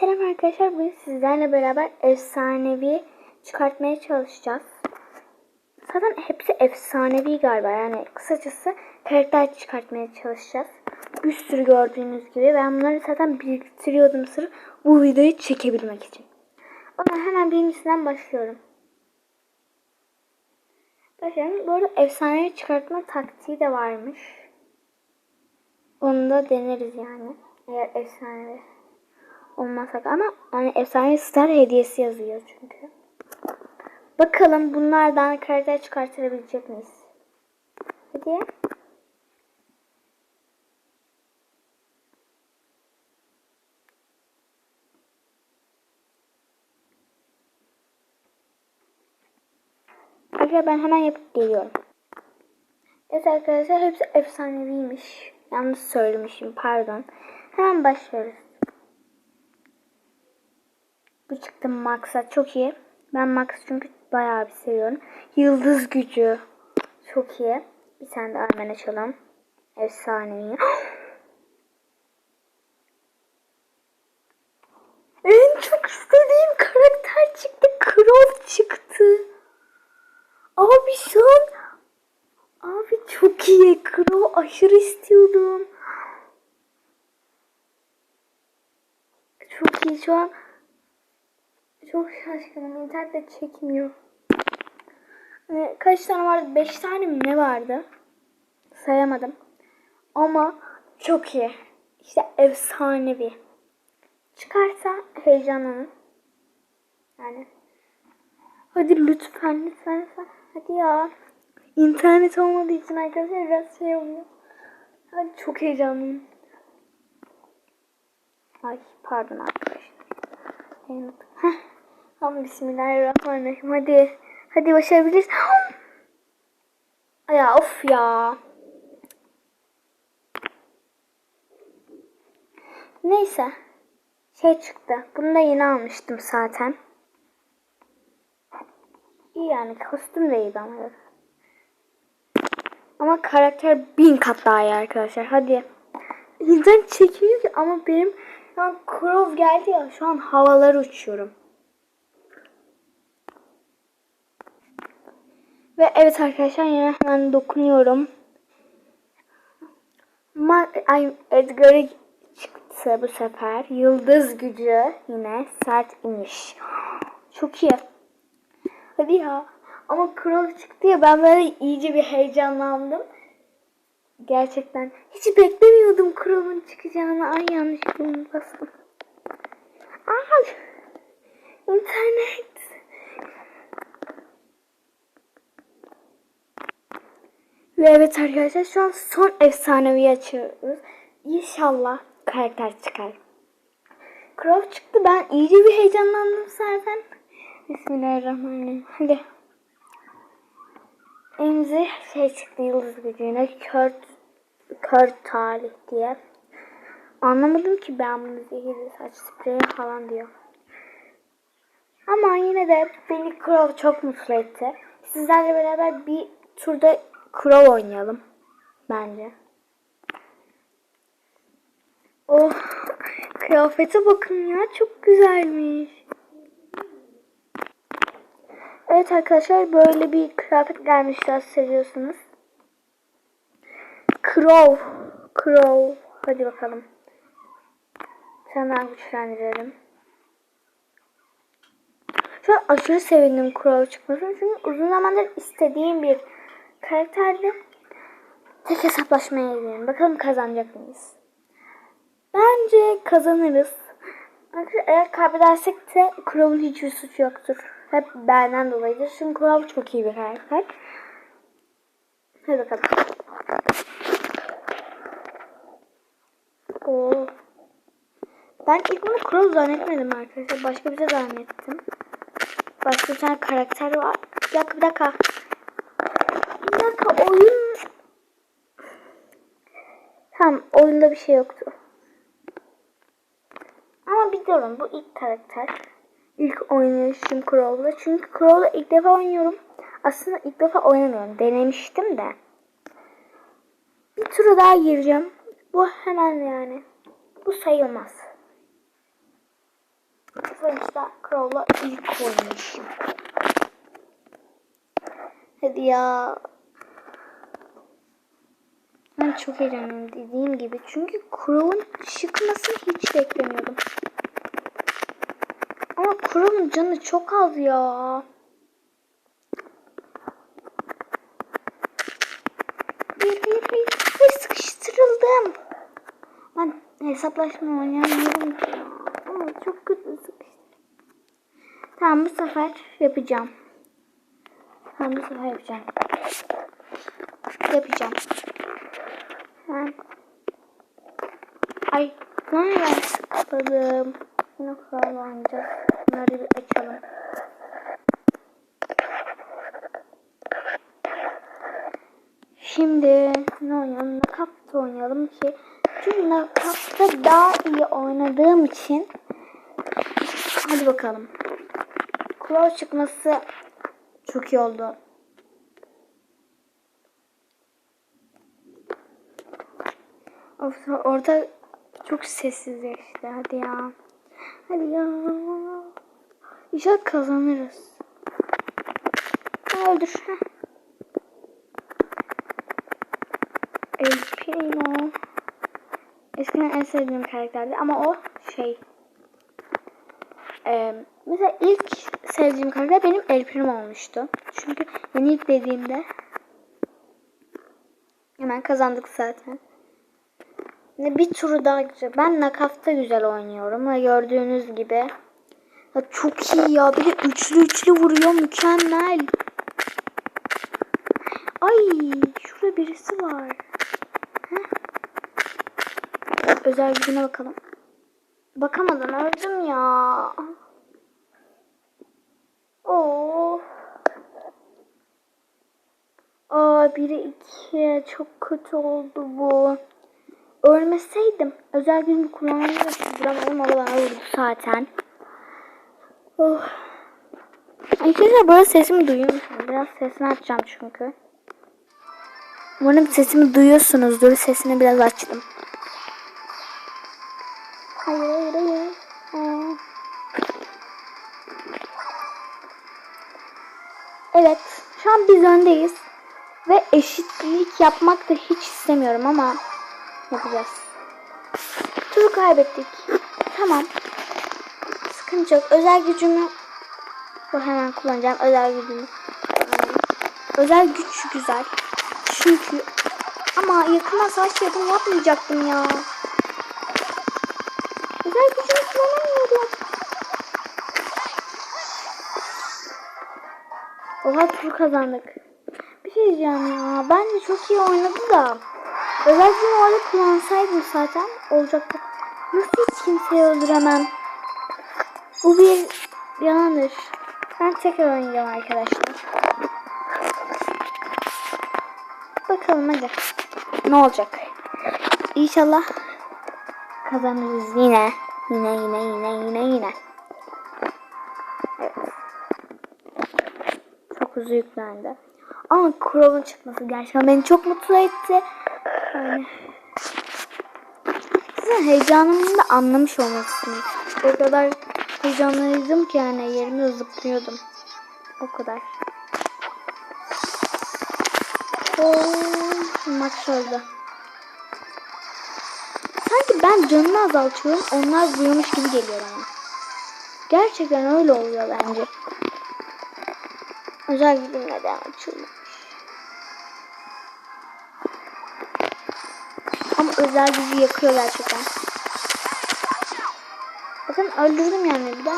Selam arkadaşlar. Bugün sizlerle beraber efsanevi çıkartmaya çalışacağız. Zaten hepsi efsanevi galiba. Yani kısacası karakter çıkartmaya çalışacağız. Bir sürü gördüğünüz gibi. Ben bunları zaten biriktiriyordum sırf bu videoyu çekebilmek için. O zaman hemen birincisinden başlıyorum. Başlayalım. Bu arada efsanevi çıkartma taktiği de varmış. Onu da deneriz yani. Eğer efsanevi olmasak ama yani efsane star hediyesi yazıyor çünkü. Bakalım bunlardan karakter çıkartabilecek miyiz? Hadi. Arkadaşlar ben hemen yapıp geliyorum. Evet arkadaşlar hepsi efsaneviymiş. Yanlış söylemişim pardon. Hemen başlıyoruz. Bu çıktı Max'a çok iyi. Ben Max çünkü bayağı bir seviyorum. Yıldız gücü çok iyi. Bir tane daha hemen açalım. Efsanevi. en çok istediğim karakter çıktı. Crow çıktı. Abi şu an Abi çok iyi. Crow aşırı istiyordum. Çok iyi şu an. Çok şaşkınım. İnternette çekmiyor. Hani kaç tane vardı? Beş tane mi ne vardı? Sayamadım. Ama çok iyi. İşte efsanevi. Çıkarsa heyecanlanın. Yani. Hadi lütfen lütfen lütfen. Hadi ya. İnternet olmadığı için arkadaşlar biraz şey oluyor. Hadi çok heyecanlıyım. Ay pardon arkadaşlar. Heh. Tamam bismillahirrahmanirrahim. Hadi. Hadi başarabiliriz. Ya of ya. Neyse. Şey çıktı. Bunu da yeni almıştım zaten. İyi yani kostüm de iyi bana. Ama karakter bin kat daha iyi arkadaşlar. Hadi. İnternet çekmiyor ki ama benim şu an Crow geldi ya şu an havalar uçuyorum. Ve evet arkadaşlar yine hemen dokunuyorum. Ma Ay, Edgar'ı çıktı bu sefer. Yıldız gücü yine sert iniş. Çok iyi. Hadi ya. Ama Crow çıktı ya ben böyle iyice bir heyecanlandım. Gerçekten hiç beklemiyordum Crow'un çıkacağını. Ay yanlışlıkla bastım. Ay internet. Ve evet arkadaşlar şu an son efsanevi açıyoruz. İnşallah karakter çıkar. Crow çıktı ben iyice bir heyecanlandım zaten. Bismillahirrahmanirrahim. Hadi. Elimize şey çıktı yıldız gücüne kör, kör talih diye. Anlamadım ki ben bunu zehirli saç spreyi falan diyor. Ama yine de beni Crow çok mutlu etti. Sizlerle beraber bir turda Crow oynayalım. Bence. Oh, kıyafete bakın ya çok güzelmiş. Evet arkadaşlar böyle bir kıyafet gelmiş seviyorsunuz. Crow. Crow. Hadi bakalım. Senden güçlendirelim. Şu aşırı sevindim Crow çıkmasın. Çünkü uzun zamandır istediğim bir karakterdi. Tek hesaplaşmaya gidelim. Bakalım kazanacak mıyız? Bence kazanırız. Arkadaşlar eğer kaybedersek de Crow'un hiçbir suçu yoktur. Hep benden dolayıdır. Çünkü Crow çok iyi bir karakter. Hadi bakalım. Oo. Ben ilk bunu Crow zannetmedim arkadaşlar. Başka bir şey zannettim. Başka bir tane karakter var. Bir dakika bir dakika. Bir dakika oyun... Tamam oyunda bir şey yoktu. Ama biliyorum bu ilk karakter. İlk oynayışım Crow'la. Çünkü Crow'la ilk defa oynuyorum. Aslında ilk defa oynamıyorum. Denemiştim de. Bir tura daha gireceğim. Bu hemen yani. Bu sayılmaz. Sonuçta Crow'la ilk oynayışım. Hadi ya. Ben çok heyecanlıyım dediğim gibi. Çünkü Crow'un çıkmasını hiç beklemiyordum. Ama Crow'un canı çok az ya. Hayır hayır hayır. Hayır sıkıştırıldım. Ben hesaplaşma oynayamıyorum. Ama çok kötü sıkıştırdım. Tamam bu sefer yapacağım. Tamam bu sefer yapacağım. Yapacağım. Ay lan sıkıldım. Yine kural oynayacağız. Bunları bir açalım. Şimdi ne oynayalım? Nakapta oynayalım ki. Çünkü nakapta daha iyi oynadığım için. Hadi bakalım. Crow çıkması çok iyi oldu. Of, orada çok sessizleşti. Hadi ya. Hadi ya. İnşallah kazanırız. Öldür. Heh. El. Eskiden en sevdiğim karakterdi ama o şey. Ee, mesela ilk sevdiğim karakter benim El Primo olmuştu. Çünkü yeni ilk dediğimde hemen kazandık zaten. Bir turu daha güzel. Ben nakafta güzel oynuyorum gördüğünüz gibi. Ya çok iyi ya. Bir de üçlü üçlü vuruyor. Mükemmel. Ay şurada birisi var. Heh. Özel gücüne bakalım. Bakamadım öldüm ya. Oo. Aa biri iki. Çok kötü oldu bu. Ölmeseydim özel gücümü kullanmayı duramadım. Da bana vurdu zaten. Oh. Arkadaşlar böyle sesimi duyuyor musunuz? Biraz sesini açacağım çünkü. Umarım sesimi duyuyorsunuzdur. Sesini biraz açtım. Hayır hayır hayır. Aa. Evet. Şu an biz öndeyiz. Ve eşitlik yapmak da hiç istemiyorum ama yapacağız. Turu kaybettik. Tamam. Sıkıntı yok. Özel gücümü bu hemen kullanacağım. Özel gücümü. Özel güç güzel. Çünkü ama yakından savaş yapım yapmayacaktım ya. Özel gücümü kullanamıyorum. Oha tur kazandık. Bir şey diyeceğim ya. Bence çok iyi oynadı da. Özel orada kullansaydım zaten olacaktı. Nasıl hiç kimseyi öldüremem? Bu bir yalandır. Ben tekrar oynayacağım arkadaşlar. Bakalım hadi. Ne olacak? İnşallah kazanırız yine. Yine yine yine yine yine. Çok hızlı yüklendi. Ama Crow'un çıkması gerçekten beni çok mutlu etti. Yani sizin heyecanımı da anlamış olmalısınız. O kadar heyecanlıydım ki yani yerimde zıplıyordum. O kadar. Oo, maç oldu. Sanki ben canını azaltıyorum. Onlar vuruyormuş gibi geliyor bana. Gerçekten öyle oluyor bence. Özel gücüm neden açılmış? Ama özel gücü yakıyor gerçekten. Bakın öldürdüm yani bir de.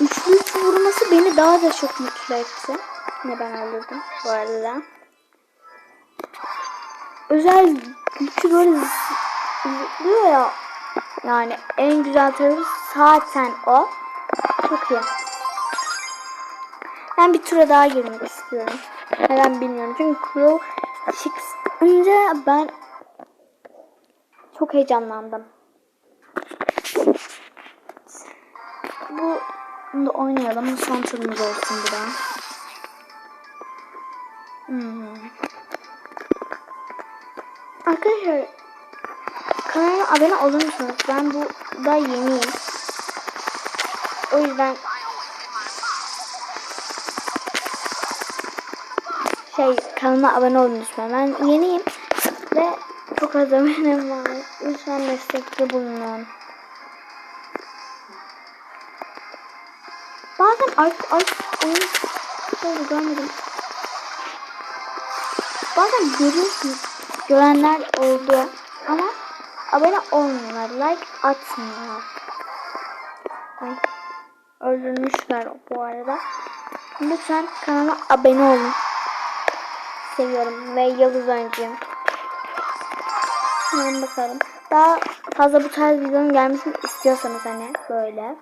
Üçlü üç vurması beni daha da çok mutlu etti. Ne ben öldürdüm bu arada. Özel gücü böyle zı- zıplıyor ya. Yani en güzel tarafı zaten o. Çok iyi. Ben bir tura daha girmek istiyorum. Neden bilmiyorum. Çünkü Crow çıkınca ben çok heyecanlandım. Bu bunu da oynayalım. Son turumuz olsun bu da. Hmm. Arkadaşlar kanalıma abone olur? Ben bu da yeniyim. O yüzden şey kanalıma abone olun lütfen. Ben yeniyim ve çok az abonem var. Lütfen destekte bulunun. Bazen ay ay oyun oldu görmedim. Bazen görüyorsunuz görenler oldu ama abone olmuyorlar, like atmıyorlar. Ay, öldürmüşler bu arada. Lütfen kanalıma abone olun. Seviyorum ve Yıldız oyuncuyum. Hemen bakalım. Daha fazla bu tarz videonun gelmesini istiyorsanız hani böyle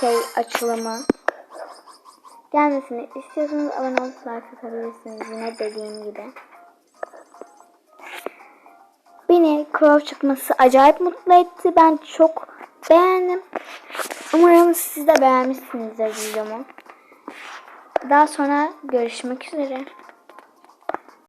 şey açılımı gelmesini istiyorsanız abone olup like yine dediğim gibi. Beni Crow çıkması acayip mutlu etti. Ben çok beğendim. Umarım siz de beğenmişsinizdir videomu. Daha sonra görüşmek üzere.